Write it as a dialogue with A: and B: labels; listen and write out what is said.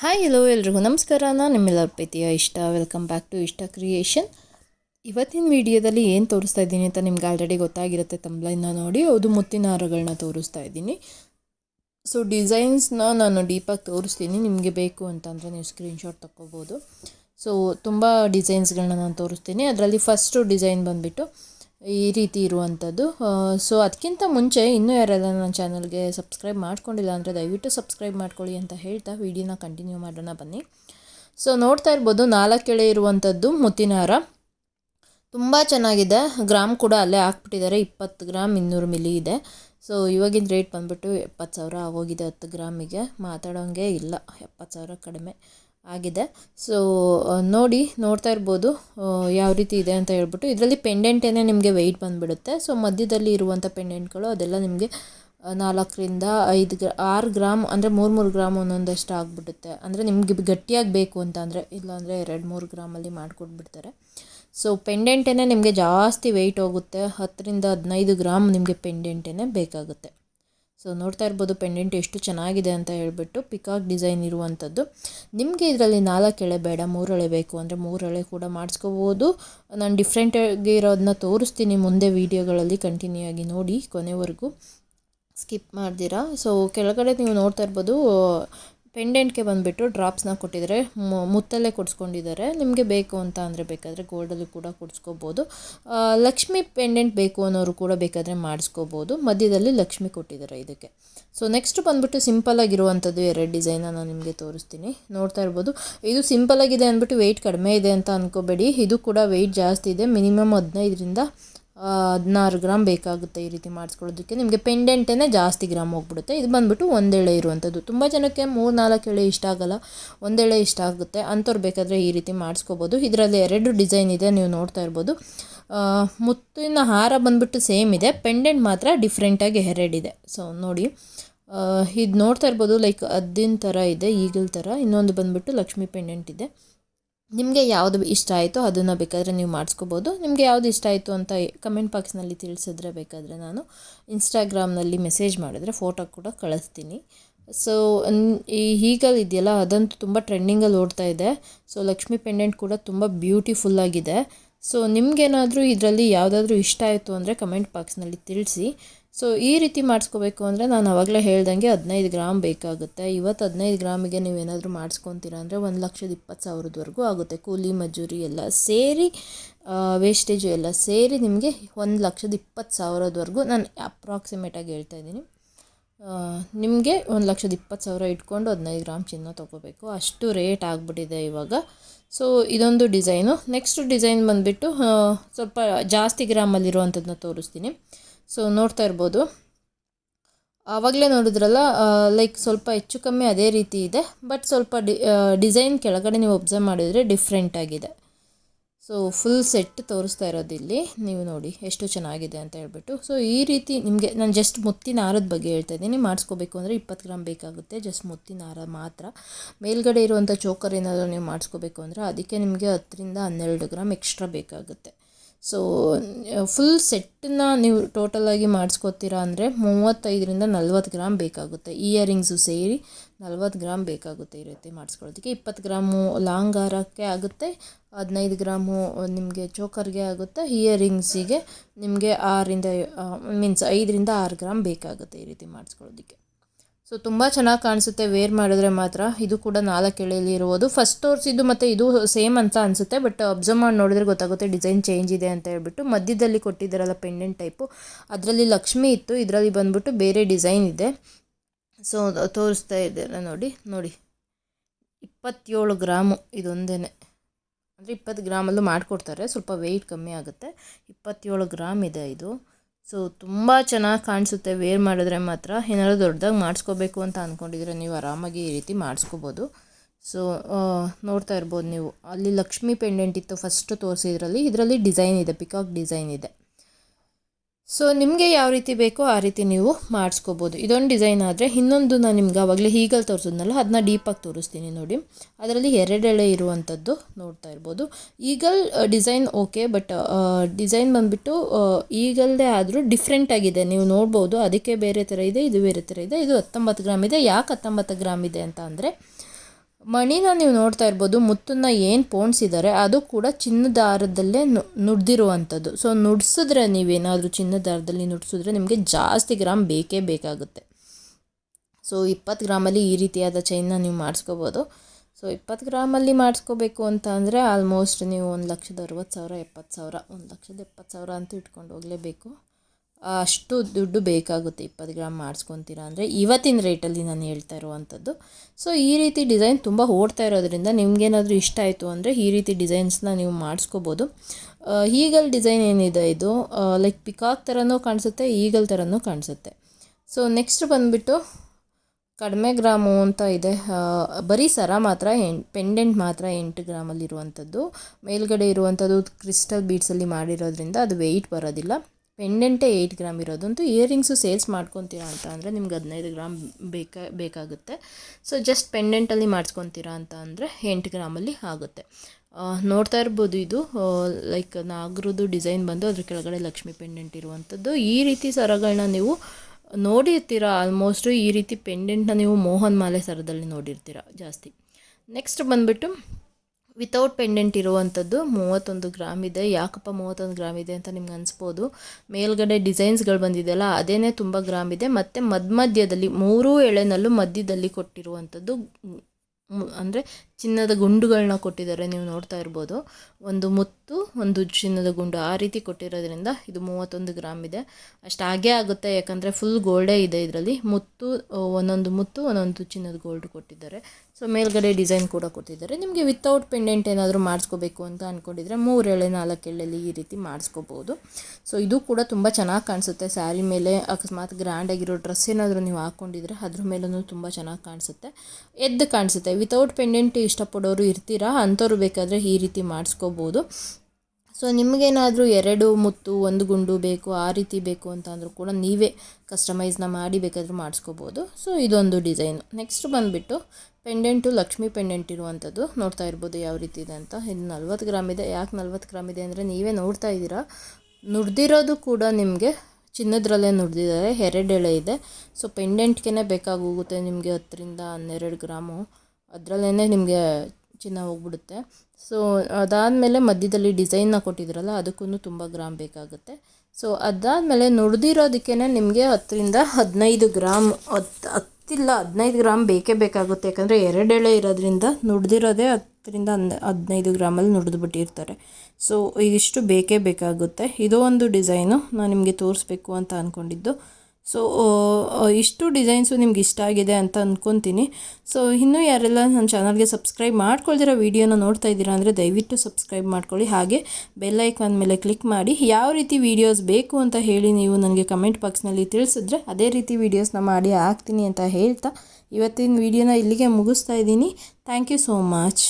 A: Hi hello ಎಲ್ರಿಗೂ. ನಮಸ್ಕಾರ. ನಾನು ನಿಮ್ಮೆಲ್ಲರ ಪ್ರೀತಿಯ Ishta. Welcome back to Ishta creation ಇವತ್ತಿನ ವಿಡಿಯೋದಲ್ಲಿ ಏನು ತೋರಿಸ್ತಾ ಇದ್ದೀನಿ ಅಂತ ನಿಮ್ಗೆ ಆಲ್ರೆಡಿ ಗೊತ್ತಾಗಿರುತ್ತೆ. ತಂಬ್ಲೈನ್ನ ನೋಡಿ ಅದು ಮುತ್ತಿನ ಹಾರಗಳನ್ನ ತೋರಿಸ್ತಾ ಇದ್ದೀನಿ. ಸೊ ಡಿಸೈನ್ಸ್ನ ನಾನು ಡೀಪಾಗಿ ತೋರಿಸ್ತೀನಿ. ನಿಮಗೆ ಬೇಕು ಅಂತಂದರೆ ನೀವು ಸ್ಕ್ರೀನ್ಶಾಟ್ ತಗೋಬೋದು ಸೊ ತುಂಬ ಡಿಸೈನ್ಸ್ಗಳನ್ನ ನಾನು ತೋರಿಸ್ತೀನಿ. ಅದರಲ್ಲಿ ಫಸ್ಟು ಡಿಸೈನ್ ಬಂದುಬಿಟ್ಟು ಈ ರೀತಿ ಇರುವಂಥದ್ದು. ಸೊ ಅದಕ್ಕಿಂತ ಮುಂಚೆ ಇನ್ನೂ ಯಾರೆಲ್ಲ ನನ್ನ ಚಾನಲ್ಗೆ ಸಬ್ಸ್ಕ್ರೈಬ್ ಮಾಡ್ಕೊಂಡಿಲ್ಲ ಅಂದರೆ ದಯವಿಟ್ಟು ಸಬ್ಸ್ಕ್ರೈಬ್ ಮಾಡ್ಕೊಳ್ಳಿ ಅಂತ ಹೇಳ್ತಾ ವಿಡಿಯೋನ ಕಂಟಿನ್ಯೂ ಮಾಡೋಣ ಬನ್ನಿ. ಸೊ ನೋಡ್ತಾ ಇರ್ಬೋದು ನಾಲ್ಕೆಳೆ ಇರುವಂಥದ್ದು ಮುತ್ತಿನ ಹಾರ ತುಂಬ ಚೆನ್ನಾಗಿದೆ. ಗ್ರಾಮ್ ಕೂಡ ಅಲ್ಲೇ ಹಾಕ್ಬಿಟ್ಟಿದ್ದಾರೆ. ಇಪ್ಪತ್ತು ಗ್ರಾಮ್ ಇನ್ನೂರು ಮಿಲಿ ಇದೆ. ಸೊ ಇವಾಗಿನ ರೇಟ್ ಬಂದುಬಿಟ್ಟು ಎಪ್ಪತ್ತು ಸಾವಿರ ಆಗೋಗಿದೆ ಹತ್ತು ಗ್ರಾಮಿಗೆ. ಮಾತಾಡೋಂಗೆ ಇಲ್ಲ. ಎಪ್ಪತ್ತು ಸಾವಿರ ಕಡಿಮೆ. ಆಗಿದೆ. ಸೊ ನೋಡಿ, ನೋಡ್ತಾ ಇರ್ಬೋದು ಯಾವ ರೀತಿ ಇದೆ ಅಂತ ಹೇಳ್ಬಿಟ್ಟು. ಇದರಲ್ಲಿ ಪೆಂಡೆಂಟೇ ನಿಮಗೆ ವೆಯ್ಟ್ ಬಂದುಬಿಡುತ್ತೆ. ಸೊ ಮಧ್ಯದಲ್ಲಿ ಇರುವಂಥ ಪೆಂಡೆಂಟ್ಗಳು ಅದೆಲ್ಲ ನಿಮಗೆ ನಾಲ್ಕರಿಂದ ಐದು ಗ್ರಾ, ಆರು ಗ್ರಾಮ್ ಅಂದರೆ ಮೂರು ಮೂರು ಗ್ರಾಮ್ ಒಂದೊಂದಷ್ಟು ಆಗಿಬಿಡುತ್ತೆ. ಅಂದರೆ ನಿಮಗೆ ಗಟ್ಟಿಯಾಗಿ ಬೇಕು ಅಂತ ಅಂದರೆ, ಇಲ್ಲಾಂದರೆ ಎರಡು ಮೂರು ಗ್ರಾಮಲ್ಲಿ ಮಾಡಿಕೊಟ್ಬಿಡ್ತಾರೆ. ಸೊ ಪೆಂಡೆಂಟೇ ನಿಮಗೆ ಜಾಸ್ತಿ ವೆಯ್ಟ್ ಹೋಗುತ್ತೆ, ಹತ್ತರಿಂದ ಹದಿನೈದು ಗ್ರಾಮ್ ನಿಮಗೆ ಪೆಂಡೆಂಟೇ ಬೇಕಾಗುತ್ತೆ. ಸೊ ನೋಡ್ತಾ ಇರ್ಬೋದು ಪೆಂಡೆಂಟ್ ಎಷ್ಟು ಚೆನ್ನಾಗಿದೆ ಅಂತ ಹೇಳ್ಬಿಟ್ಟು ಪಿಕಾಕ್ ಡಿಸೈನ್ ಇರುವಂಥದ್ದು. ನಿಮಗೆ ಇದರಲ್ಲಿ ನಾಲ್ಕು ಎಳೆ ಬೇಡ, ಮೂರು ಎಳೆ ಬೇಕು ಅಂದರೆ ಮೂರು ಎಳೆ ಕೂಡ ಮಾಡಿಸ್ಕೋಬೋದು. ನಾನು ಡಿಫ್ರೆಂಟಾಗಿ ಇರೋದನ್ನ ತೋರಿಸ್ತೀನಿ ಮುಂದೆ ವೀಡಿಯೋಗಳಲ್ಲಿ ಕಂಟಿನ್ಯೂ ಆಗಿ ನೋಡಿ ಕೊನೆವರೆಗೂ. ಸ್ಕಿಪ್ ಮಾಡ್ದಿರಾ ಸೊ ಕೆಳಗಡೆ ನೀವು ನೋಡ್ತಾ ಇರ್ಬೋದು ಪೆಂಡೆಂಟ್ಗೆ ಬಂದುಬಿಟ್ಟು ಡ್ರಾಪ್ಸ್ನ ಕೊಟ್ಟಿದ್ದಾರೆ. ಮುತ್ತಲ್ಲೇ ಕೊಡಿಸ್ಕೊಂಡಿದ್ದಾರೆ. ನಿಮಗೆ ಬೇಕು ಅಂತ ಅಂದರೆ ಬೇಕಾದರೆ ಗೋಲ್ಡಲ್ಲಿ ಕೂಡ ಕೊಡಿಸ್ಕೋಬೋದು. ಲಕ್ಷ್ಮಿ ಪೆಂಡೆಂಟ್ ಬೇಕು ಅನ್ನೋರು ಕೂಡ ಬೇಕಾದರೆ ಮಾಡಿಸ್ಕೋಬೋದು. ಮಧ್ಯದಲ್ಲಿ ಲಕ್ಷ್ಮಿ ಕೊಟ್ಟಿದ್ದಾರೆ ಇದಕ್ಕೆ. ಸೊ ನೆಕ್ಸ್ಟ್ ಬಂದುಬಿಟ್ಟು ಸಿಂಪಲ್ ಆಗಿರುವಂಥದ್ದು ಎರಡು ಡಿಸೈನ ನಾನು ನಿಮಗೆ ತೋರಿಸ್ತೀನಿ. ನೋಡ್ತಾ ಇರ್ಬೋದು. ಇದು ಸಿಂಪಲ್ ಆಗಿದೆ ಅಂದ್ಬಿಟ್ಟು ವೆಯ್ಟ್ ಕಡಿಮೆ ಇದೆ ಅಂತ ಅನ್ಕೋಬೇಡಿ. ಇದು ಕೂಡ ವೆಯ್ಟ್ ಜಾಸ್ತಿ ಇದೆ. ಮಿನಿಮಮ್ ಹದಿನೈದರಿಂದ ಹದಿನಾರು ಗ್ರಾಮ್ ಬೇಕಾಗುತ್ತೆ ಈ ರೀತಿ ಮಾಡಿಸ್ಕೊಳ್ಳೋದಕ್ಕೆ. ನಿಮಗೆ ಪೆಂಡೆಂಟೇ ಜಾಸ್ತಿ ಗ್ರಾಮ್ ಹೋಗ್ಬಿಡುತ್ತೆ. ಇದು ಬಂದ್ಬಿಟ್ಟು ಒಂದೆಳೆ ಇರುವಂಥದ್ದು. ತುಂಬ ಜನಕ್ಕೆ ಮೂರು, ನಾಲ್ಕು ಎಳೆ ಇಷ್ಟ ಆಗಲ್ಲ. ಒಂದೆಳೆ ಇಷ್ಟ ಆಗುತ್ತೆ. ಅಂಥವ್ರು ಬೇಕಾದರೆ ಈ ರೀತಿ ಮಾಡಿಸ್ಕೋಬೋದು. ಇದರಲ್ಲಿ ಎರಡು ಡಿಸೈನ್ ಇದೆ, ನೀವು ನೋಡ್ತಾ ಇರ್ಬೋದು. ಮುತ್ತಿನ ಹಾರ ಬಂದ್ಬಿಟ್ಟು ಸೇಮ್ ಇದೆ. ಪೆಂಡೆಂಟ್ ಮಾತ್ರ ಡಿಫ್ರೆಂಟಾಗಿ ಎರಡಿದೆ ಸೊ ನೋಡಿ. ಇದು ನೋಡ್ತಾ ಇರ್ಬೋದು, ಲೈಕ್ ಅದ್ದಿನ ಥರ ಇದೆ, ಈಗಲ್ ಥರ ಇನ್ನೊಂದು ಬಂದುಬಿಟ್ಟು ಲಕ್ಷ್ಮಿ ಪೆಂಡೆಂಟ್ ಇದೆ. ನಿಮಗೆ ಯಾವುದು ಇಷ್ಟ ಆಯಿತು ಅದನ್ನು ಬೇಕಾದರೆ ನೀವು ಮಾಡಿಸ್ಕೋಬೋದು. ನಿಮಗೆ ಯಾವುದು ಇಷ್ಟ ಆಯಿತು ಅಂತ ಕಮೆಂಟ್ ಬಾಕ್ಸ್ನಲ್ಲಿ ತಿಳಿಸಿದ್ರೆ ಬೇಕಾದರೆ ನಾನು ಇನ್ಸ್ಟಾಗ್ರಾಮ್ನಲ್ಲಿ ಮೆಸೇಜ್ ಮಾಡಿದ್ರೆ ಫೋಟೋ ಕೂಡ ಕಳಿಸ್ತೀನಿ. ಸೊ ಈ ಹೀಗಲ್ ಇದೆಯಲ್ಲ, ಅದಂತೂ ತುಂಬ ಟ್ರೆಂಡಿಂಗಲ್ಲಿ ಓಡ್ತಾ ಇದೆ. ಸೊ ಲಕ್ಷ್ಮಿ ಪೆಂಡೆಂಟ್ ಕೂಡ ತುಂಬ ಬ್ಯೂಟಿಫುಲ್ ಆಗಿದೆ. ಸೊ ನಿಮಗೇನಾದರೂ ಇದರಲ್ಲಿ ಯಾವುದಾದ್ರೂ ಇಷ್ಟ ಆಯಿತು ಅಂದರೆ ಕಮೆಂಟ್ ಬಾಕ್ಸ್ನಲ್ಲಿ ತಿಳಿಸಿ. ಸೊ ಈ ರೀತಿ ಮಾಡಿಸ್ಕೋಬೇಕು ಅಂದರೆ ನಾನು ಆವಾಗಲೇ ಹೇಳ್ದಂಗೆ ಹದಿನೈದು ಗ್ರಾಮ್ ಬೇಕಾಗುತ್ತೆ. ಇವತ್ತು ಹದಿನೈದು ಗ್ರಾಮಿಗೆ ನೀವೇನಾದರೂ ಮಾಡಿಸ್ಕೊತೀರಾ ಅಂದರೆ ಒಂದು ಲಕ್ಷದ ಇಪ್ಪತ್ತು ಸಾವಿರದವರೆಗೂ ಆಗುತ್ತೆ. ಕೂಲಿ, ಮಜೂರಿ ಎಲ್ಲ ಸೇರಿ ವೇಸ್ಟೇಜು ಎಲ್ಲ ಸೇರಿ ನಿಮಗೆ ಒಂದು ಲಕ್ಷದ ಇಪ್ಪತ್ತು ಸಾವಿರದವರೆಗೂ ನಾನು ಅಪ್ರಾಕ್ಸಿಮೇಟಾಗಿ ಹೇಳ್ತಾ ಇದ್ದೀನಿ. ನಿಮಗೆ ಒಂದು ಲಕ್ಷದ ಇಪ್ಪತ್ತು ಸಾವಿರ ಇಟ್ಕೊಂಡು ಹದಿನೈದು ಗ್ರಾಮ್ ಚಿನ್ನ ತೊಗೋಬೇಕು. ಅಷ್ಟು ರೇಟ್ ಆಗಿಬಿಟ್ಟಿದೆ ಇವಾಗ. ಸೊ ಇದೊಂದು ಡಿಸೈನು ನೆಕ್ಸ್ಟ್ ಡಿಸೈನ್ ಬಂದುಬಿಟ್ಟು ಸ್ವಲ್ಪ ಜಾಸ್ತಿ ಗ್ರಾಮಲ್ಲಿರುವಂಥದ್ದನ್ನ ತೋರಿಸ್ತೀನಿ. ಸೊ ನೋಡ್ತಾ ಇರ್ಬೋದು. ಆವಾಗಲೇ ನೋಡಿದ್ರಲ್ಲ ಲೈಕ್ ಸ್ವಲ್ಪ ಹೆಚ್ಚು ಕಮ್ಮಿ ಅದೇ ರೀತಿ ಇದೆ ಬಟ್ ಸ್ವಲ್ಪ ಡಿಸೈನ್ ಕೆಳಗಡೆ ನೀವು ಒಬ್ಸರ್ವ್ ಮಾಡಿದರೆ ಡಿಫ್ರೆಂಟ್ ಆಗಿದೆ. ಸೊ ಫುಲ್ ಸೆಟ್ ತೋರಿಸ್ತಾ ಇರೋದು ಇಲ್ಲಿ ನೀವು ನೋಡಿ ಎಷ್ಟು ಚೆನ್ನಾಗಿದೆ ಅಂತ ಹೇಳ್ಬಿಟ್ಟು. ಸೊ ಈ ರೀತಿ ನಿಮಗೆ ನಾನು ಜಸ್ಟ್ ಮುತ್ತಿನ ಹಾರದ ಬಗ್ಗೆ ಹೇಳ್ತಾ ಇದ್ದೀನಿ. ಮಾಡಿಸ್ಕೋಬೇಕು ಅಂದರೆ ಇಪ್ಪತ್ತು ಗ್ರಾಮ್ ಬೇಕಾಗುತ್ತೆ. ಜಸ್ಟ್ ಮುತ್ತಿನ ಹಾರ ಮಾತ್ರ. ಮೇಲ್ಗಡೆ ಇರುವಂಥ ಚೋಕರ್ ಏನಾದರೂ ನೀವು ಮಾಡಿಸ್ಕೋಬೇಕು ಅಂದರೆ ಅದಕ್ಕೆ ನಿಮಗೆ ಹತ್ತರಿಂದ ಹನ್ನೆರಡು ಗ್ರಾಮ್ ಎಕ್ಸ್ಟ್ರಾ ಬೇಕಾಗುತ್ತೆ. ಸೊ ಫುಲ್ ಸೆಟ್ಟನ್ನ ನೀವು ಟೋಟಲಾಗಿ ಮಾಡಿಸ್ಕೋತೀರಾ ಅಂದರೆ ಮೂವತ್ತೈದರಿಂದ ನಲ್ವತ್ತು ಗ್ರಾಮ್ ಬೇಕಾಗುತ್ತೆ. ಇಯರಿಂಗ್ಸು ಸೇರಿ ನಲ್ವತ್ತು ಗ್ರಾಮ್ ಬೇಕಾಗುತ್ತೆ ಈ ರೀತಿ ಮಾಡಿಸ್ಕೊಳ್ಳೋದಕ್ಕೆ. ಇಪ್ಪತ್ತು ಗ್ರಾಮು ಲಾಂಗ್ ಹಾರಕ್ಕೆ ಆಗುತ್ತೆ, ಹದಿನೈದು ಗ್ರಾಮು ನಿಮಗೆ ಚೋಕರ್ಗೆ ಆಗುತ್ತೆ ಇಯರಿಂಗ್ಸಿಗೆ ನಿಮಗೆ ಆರಿಂದ ಮೀನ್ಸ್ ಐದರಿಂದ ಆರು ಗ್ರಾಮ್ ಬೇಕಾಗುತ್ತೆ ಈ ರೀತಿ ಮಾಡಿಸ್ಕೊಳ್ಳೋದಕ್ಕೆ. ಸೊ ತುಂಬ ಚೆನ್ನಾಗಿ ಕಾಣಿಸುತ್ತೆ. ವೇರ್ ಮಾಡಿದ್ರೆ ಮಾತ್ರ ಇದು ಕೂಡ ನಾಲ್ಕು ಎಳೆಯಲ್ಲಿ ಇರುವುದು ಫಸ್ಟ್ ತೋರಿಸಿದ್ದು ಮತ್ತು ಇದು ಸೇಮ್ ಅಂತ ಅನಿಸುತ್ತೆ. ಬಟ್ ಅಬ್ಸರ್ವ್ ಮಾಡಿ ನೋಡಿದ್ರೆ ಗೊತ್ತಾಗುತ್ತೆ ಡಿಸೈನ್ ಚೇಂಜ್ ಇದೆ ಅಂತ ಹೇಳ್ಬಿಟ್ಟು. ಮಧ್ಯದಲ್ಲಿ ಕೊಟ್ಟಿದ್ದಾರಲ್ಲ ಪೆಂಡೆಂಟ್ ಟೈಪು ಅದರಲ್ಲಿ ಲಕ್ಷ್ಮಿ ಇತ್ತು. ಇದರಲ್ಲಿ ಬಂದುಬಿಟ್ಟು ಬೇರೆ ಡಿಸೈನ್ ಇದೆ. ಸೊ ತೋರಿಸ್ತಾ ಇದ್ದೇನೆ ನೋಡಿ. ನೋಡಿ. ಇಪ್ಪತ್ತೇಳು ಗ್ರಾಮು ಇದೊಂದೇ ಅಂದರೆ ಇಪ್ಪತ್ತು ಗ್ರಾಮಲ್ಲೂ ಮಾಡಿಕೊಡ್ತಾರೆ. ಸ್ವಲ್ಪ ವೆಯ್ಟ್ ಕಮ್ಮಿ ಆಗುತ್ತೆ. ಇಪ್ಪತ್ತೇಳು ಗ್ರಾಮ್ ಇದೆ ಇದು. ಸೊ ತುಂಬ ಚೆನ್ನಾಗಿ ಕಾಣಿಸುತ್ತೆ ವೇರ್ ಮಾಡಿದ್ರೆ ಮಾತ್ರ. ಏನಾದ್ರು ದೊಡ್ಡದಾಗಿ ಮಾಡಿಸ್ಕೋಬೇಕು ಅಂತ ಅಂದ್ಕೊಂಡಿದ್ರೆ ನೀವು ಆರಾಮಾಗಿ ಈ ರೀತಿ ಮಾಡಿಸ್ಕೋಬೋದು. ಸೊ ನೋಡ್ತಾ ಇರ್ಬೋದು ನೀವು. ಅಲ್ಲಿ ಲಕ್ಷ್ಮಿ ಪೆಂಡೆಂಟ್ ಇತ್ತು ಫಸ್ಟ್ ತೋರಿಸಿದ್ರಲ್ಲಿ. ಇದರಲ್ಲಿ ಡಿಸೈನ್ ಇದೆ ಪಿಕಾಕ್ ಡಿಸೈನ್ ಇದೆ. ಸೊ ನಿಮಗೆ ಯಾವ ರೀತಿ ಬೇಕೋ ಆ ರೀತಿ ನೀವು ಮಾಡಿಸ್ಕೋಬೋದು. ಇದೊಂದು ಡಿಸೈನ್ ಆದರೆ ಇನ್ನೊಂದು ನಾನು ನಿಮ್ಗೆ ಆವಾಗಲೇ ಹೀಗಲ್ಲಿ ತೋರಿಸಿದ್ನಲ್ಲ ಅದನ್ನ ಡೀಪಾಗಿ ತೋರಿಸ್ತೀನಿ ನೋಡಿ. ಅದರಲ್ಲಿ ಎರಡೆಳೆ ಇರುವಂಥದ್ದು ನೋಡ್ತಾ ಇರ್ಬೋದು. Eagle design okay, but design ಬಂದುಬಿಟ್ಟು ಈಗಲ್ದೇ ಆದರೂ ಡಿಫ್ರೆಂಟ್ ಆಗಿದೆ. ನೀವು ನೋಡ್ಬೋದು, ಅದಕ್ಕೆ ಬೇರೆ ಥರ ಇದೆ, ಇದು ಬೇರೆ ಥರ ಇದೆ, ಇದು ಹತ್ತೊಂಬತ್ತು ಗ್ರಾಮ್ ಇದೆ. ಯಾಕೆ ಹತ್ತೊಂಬತ್ತು ಗ್ರಾಮ್ ಇದೆ ಅಂತ ಅಂದರೆ ಮಣಿನ ನೀವು ನೋಡ್ತಾ ಇರ್ಬೋದು, ಮುತ್ತನ್ನು ಏನು ಪೋಣಿಸಿದ್ದಾರೆ ಅದು ಕೂಡ ಚಿನ್ನದಾರದಲ್ಲೇ ನು ನುಡ್ದಿರುವಂಥದ್ದು ಸೊ ನುಡ್ಸಿದ್ರೆ ನೀವೇನಾದರೂ ಚಿನ್ನದ ದಾರದಲ್ಲಿ ನುಡ್ಸಿದ್ರೆ ನಿಮಗೆ ಜಾಸ್ತಿ ಗ್ರಾಮ್ ಬೇಕೇ ಬೇಕಾಗುತ್ತೆ. ಸೊ ಇಪ್ಪತ್ತು ಗ್ರಾಮಲ್ಲಿ ಈ ರೀತಿಯಾದ ಚೈನ್ನ ನೀವು ಮಾಡಿಸ್ಕೋಬೋದು. ಸೊ ಇಪ್ಪತ್ತು ಗ್ರಾಮಲ್ಲಿ ಮಾಡಿಸ್ಕೋಬೇಕು ಅಂತ ಅಂದರೆ ಆಲ್ಮೋಸ್ಟ್ ನೀವು ಒಂದು ಲಕ್ಷದ ಅರವತ್ತು ಸಾವಿರ, ಎಪ್ಪತ್ತು ಸಾವಿರ, ಒಂದು ಲಕ್ಷದ ಎಪ್ಪತ್ತು ಸಾವಿರ ಅಂತೂ ಇಟ್ಕೊಂಡು ಹೋಗಲೇಬೇಕು. ಅಷ್ಟು ದುಡ್ಡು ಬೇಕಾಗುತ್ತೆ, ಇಪ್ಪತ್ತು ಗ್ರಾಮ್ ಮಾಡಿಸ್ಕೊತೀರಾ ಅಂದರೆ ಇವತ್ತಿನ ರೇಟಲ್ಲಿ ನಾನು ಹೇಳ್ತಾ ಇರುವಂಥದ್ದು. ಸೊ ಈ ರೀತಿ ಡಿಸೈನ್ ತುಂಬ ಓಡ್ತಾ ಇರೋದ್ರಿಂದ ನಿಮಗೇನಾದರೂ ಇಷ್ಟ ಆಯಿತು ಅಂದರೆ ಈ ರೀತಿ ಡಿಸೈನ್ಸ್ನ ನೀವು ಮಾಡಿಸ್ಕೋಬೋದು. ಈಗಲ್ ಡಿಸೈನ್ ಏನಿದೆ ಇದು? ಲೈಕ್ ಪಿಕಾಕ್ ಥರನೂ ಕಾಣಿಸುತ್ತೆ ಈಗಲ್ ಥರನೂ ಕಾಣಿಸುತ್ತೆ. ಸೊ ನೆಕ್ಸ್ಟ್ ಬಂದುಬಿಟ್ಟು ಕಡಿಮೆ ಗ್ರಾಮು ಅಂತ ಇದೆ. ಬರೀ ಸರ ಮಾತ್ರ ಎಂ ಪೆಂಡೆಂಟ್ ಮಾತ್ರ ಎಂಟು ಗ್ರಾಮಲ್ಲಿರುವಂಥದ್ದು. ಮೇಲ್ಗಡೆ ಇರುವಂಥದ್ದು ಕ್ರಿಸ್ಟಲ್ ಬೀಡ್ಸಲ್ಲಿ ಮಾಡಿರೋದ್ರಿಂದ ಅದು ವೆಯ್ಟ್ ಬರೋದಿಲ್ಲ. ಪೆಂಡೆಂಟೇ ಏಯ್ಟ್ ಗ್ರಾಮ್ ಇರೋದಂತೂ ಇಯರಿಂಗ್ಸು ಸೇಲ್ಸ್ ಮಾಡ್ಕೊತೀರಾ ಅಂತ ಅಂದರೆ ನಿಮ್ಗೆ ಹದಿನೈದು ಗ್ರಾಮ್ ಬೇಕಾ ಬೇಕಾಗುತ್ತೆ. ಸೊ ಜಸ್ಟ್ ಪೆಂಡೆಂಟಲ್ಲಿ ಮಾಡಿಸ್ಕೊತೀರಾ ಅಂತ ಅಂದರೆ ಎಂಟು ಗ್ರಾಮಲ್ಲಿ ಆಗುತ್ತೆ. ನೋಡ್ತಾ ಇರ್ಬೋದು ಇದು. ಲೈಕ್ ನಾಗರದ್ದು ಡಿಸೈನ್ ಬಂದು ಅದ್ರ ಕೆಳಗಡೆ ಲಕ್ಷ್ಮಿ ಪೆಂಡೆಂಟ್ ಇರುವಂಥದ್ದು ಈ ರೀತಿ ಸರಗಳನ್ನ ನೀವು ನೋಡಿರ್ತೀರ? ಆಲ್ಮೋಸ್ಟು ಈ ರೀತಿ ಪೆಂಡೆಂಟ್ನ ನೀವು ಮೋಹನ್ ಮಾಲೆ ಸರದಲ್ಲಿ ನೋಡಿರ್ತೀರ ಜಾಸ್ತಿ. ನೆಕ್ಸ್ಟ್ ಬಂದುಬಿಟ್ಟು ವಿತೌಟ್ ಪೆಂಡೆಂಟ್ ಇರುವಂಥದ್ದು ಮೂವತ್ತೊಂದು ಗ್ರಾಮ್ ಇದೆ. ಯಾಕಪ್ಪ ಮೂವತ್ತೊಂದು ಗ್ರಾಮ್ ಇದೆ ಅಂತ ನಿಮ್ಗೆ ಅನಿಸ್ಬೋದು? ಮೇಲ್ಗಡೆ ಡಿಸೈನ್ಸ್ಗಳು ಬಂದಿದೆಯಲ್ಲ, ಅದೇನೇ ತುಂಬ ಗ್ರಾಮ್ ಇದೆ. ಮತ್ತು ಮಧ್ಯ ಮಧ್ಯದಲ್ಲಿ ಮೂರೂ ಎಳೆನಲ್ಲೂ ಮಧ್ಯದಲ್ಲಿ ಕೊಟ್ಟಿರುವಂಥದ್ದು ಅಂದರೆ ಚಿನ್ನದ ಗುಂಡುಗಳನ್ನ ಕೊಟ್ಟಿದ್ದಾರೆ, ನೀವು ನೋಡ್ತಾ ಇರ್ಬೋದು. ಒಂದು ಮುತ್ತು, ಒಂದು ಚಿನ್ನದ ಗುಂಡು, ಆ ರೀತಿ ಕೊಟ್ಟಿರೋದ್ರಿಂದ ಇದು ಮೂವತ್ತೊಂದು ಗ್ರಾಮ್ ಇದೆ. ಅಷ್ಟು ಹಾಗೆ ಆಗುತ್ತೆ, ಯಾಕಂದರೆ ಫುಲ್ ಗೋಲ್ಡೇ ಇದೆ ಇದರಲ್ಲಿ. ಮುತ್ತು ಒಂದೊಂದು ಮುತ್ತು, ಒಂದೊಂದು ಚಿನ್ನದ ಗೋಲ್ಡ್ ಕೊಟ್ಟಿದ್ದಾರೆ. ಸೊ ಮೇಲ್ಗಡೆ ಡಿಸೈನ್ ಕೂಡ ಕೊಟ್ಟಿದ್ದಾರೆ. ನಿಮಗೆ ವಿತೌಟ್ ಪೆಂಡೆಂಟ್ ಏನಾದರೂ ಮಾಡಿಸ್ಕೋಬೇಕು ಅಂತ ಅಂದ್ಕೊಂಡಿದ್ರೆ ಮೂರು ಎಳೆ, ನಾಲ್ಕು ಎಳೆಯಲ್ಲಿ ಈ ರೀತಿ ಮಾಡಿಸ್ಕೋಬೋದು. ಸೊ ಇದು ಕೂಡ ತುಂಬ ಚೆನ್ನಾಗಿ ಕಾಣಿಸುತ್ತೆ. ಸ್ಯಾರಿ ಮೇಲೆ ಅಕಸ್ಮಾತ್ ಗ್ರ್ಯಾಂಡ್ ಆಗಿರೋ ಡ್ರೆಸ್ ಏನಾದರೂ ನೀವು ಹಾಕ್ಕೊಂಡಿದ್ರೆ ಅದ್ರ ಮೇಲೂ ತುಂಬ ಚೆನ್ನಾಗಿ ಕಾಣಿಸುತ್ತೆ. ಎದ್ದು ಕಾಣಿಸುತ್ತೆ. ವಿತೌಟ್ ಪೆಂಡೆಂಟ್ ಇಷ್ಟಪಡೋರು ಇರ್ತೀರಾ? ಅಂಥವ್ರು ಬೇಕಾದರೆ ಈ ರೀತಿ ಮಾಡಿಸ್ಕೋಬೋದು. ಸೊ ನಿಮಗೇನಾದರೂ ಎರಡು ಮುತ್ತು, ಒಂದು ಗುಂಡು ಬೇಕು, ಆ ರೀತಿ ಬೇಕು ಅಂತ ಅಂದರೂ ಕೂಡ ನೀವೇ ಕಸ್ಟಮೈಸ್ನ ಮಾಡಿ ಬೇಕಾದರೂ ಮಾಡಿಸ್ಕೋಬೋದು. ಸೊ ಇದೊಂದು ಡಿಸೈನು ನೆಕ್ಸ್ಟ್ ಬಂದುಬಿಟ್ಟು ಪೆಂಡೆಂಟು ಲಕ್ಷ್ಮಿ ಪೆಂಡೆಂಟ್ ಇರುವಂಥದ್ದು ನೋಡ್ತಾ ಇರ್ಬೋದು ಯಾವ ರೀತಿ ಇದೆ ಅಂತ. ಇದು ನಲ್ವತ್ತು ಗ್ರಾಮ್ ಇದೆ. ಯಾಕೆ ನಲ್ವತ್ತು ಗ್ರಾಮ್ ಇದೆ ಅಂದರೆ ನೀವೇ ನೋಡ್ತಾ ಇದ್ದೀರಾ? ನುಡ್ದಿರೋದು ಕೂಡ ನಿಮಗೆ ಚಿನ್ನದ್ರಲ್ಲೇ ನುಡ್ದಿದ್ದಾರೆ ಎರಡೆಳೆ ಇದೆ. ಸೊ ಪೆಂಡೆಂಟ್ಗೆ ಬೇಕಾಗೋಗುತ್ತೆ ನಿಮಗೆ ಹತ್ತರಿಂದ ಹನ್ನೆರಡು ಗ್ರಾಮು. ಅದರಲ್ಲೇ ನಿಮಗೆ ಚಿನ್ನ ಹೋಗ್ಬಿಡುತ್ತೆ. ಸೊ ಅದಾದಮೇಲೆ ಮಧ್ಯದಲ್ಲಿ ಡಿಸೈನ್ನ ಕೊಟ್ಟಿದ್ರಲ್ಲ ಅದಕ್ಕೂ ತುಂಬ ಗ್ರಾಮ್ ಬೇಕಾಗುತ್ತೆ. ಸೊ ಅದಾದಮೇಲೆ ನುಡಿದಿರೋದಕ್ಕೇ ನಿಮಗೆ ಹತ್ತರಿಂದ ಹದಿನೈದು ಗ್ರಾಮ್ ಹತ್ತು ಹತ್ತಿಲ್ಲ, ಹದಿನೈದು ಗ್ರಾಮ್ ಬೇಕೇ ಬೇಕಾಗುತ್ತೆ. ಯಾಕಂದರೆ ಎರಡೆಳೆ ಇರೋದ್ರಿಂದ ನುಡಿದಿರೋದೇ ಹತ್ತರಿಂದ ಹನ್ ಹದಿನೈದು ಗ್ರಾಮಲ್ಲಿ ನುಡಿದ್ಬಿಟ್ಟಿರ್ತಾರೆ ಸೊ ಇದಿಷ್ಟು ಬೇಕೇ ಬೇಕಾಗುತ್ತೆ. ಇದು ಒಂದು ಡಿಸೈನು ನಾನು ನಿಮಗೆ ತೋರಿಸ್ಬೇಕು ಅಂತ ಅಂದ್ಕೊಂಡಿದ್ದು ಸೊ ಇಷ್ಟು ಡಿಸೈನ್ಸು ನಿಮ್ಗೆ ಇಷ್ಟ ಆಗಿದೆ ಅಂತ ಅಂದ್ಕೊತೀನಿ ಸೊ ಇನ್ನೂ ಯಾರೆಲ್ಲ ನನ್ನ ಚಾನಲ್ಗೆ ಸಬ್ಸ್ಕ್ರೈಬ್ ಮಾಡ್ಕೊಳ್ದಿರೋ ವೀಡಿಯೋನ ನೋಡ್ತಾ ಇದ್ದೀರಾ ಅಂದರೆ ದಯವಿಟ್ಟು ಸಬ್ಸ್ಕ್ರೈಬ್ ಮಾಡ್ಕೊಳ್ಳಿ. ಹಾಗೆ ಬೆಲ್ ಐಕಾನ್ ಮೇಲೆ ಕ್ಲಿಕ್ ಮಾಡಿ. ಯಾವ ರೀತಿ ವೀಡಿಯೋಸ್ ಬೇಕು ಅಂತ ಹೇಳಿ ನೀವು ನನಗೆ ಕಮೆಂಟ್ ಬಾಕ್ಸ್ನಲ್ಲಿ ತಿಳಿಸಿದ್ರೆ ಅದೇ ರೀತಿ ವೀಡಿಯೋಸ್ನ ಮಾಡಿ ಹಾಕ್ತೀನಿ ಅಂತ ಹೇಳ್ತಾ ಇವತ್ತಿನ ವೀಡಿಯೋನ ಇಲ್ಲಿಗೆ ಮುಗಿಸ್ತಾ ಇದ್ದೀನಿ. Thank you so much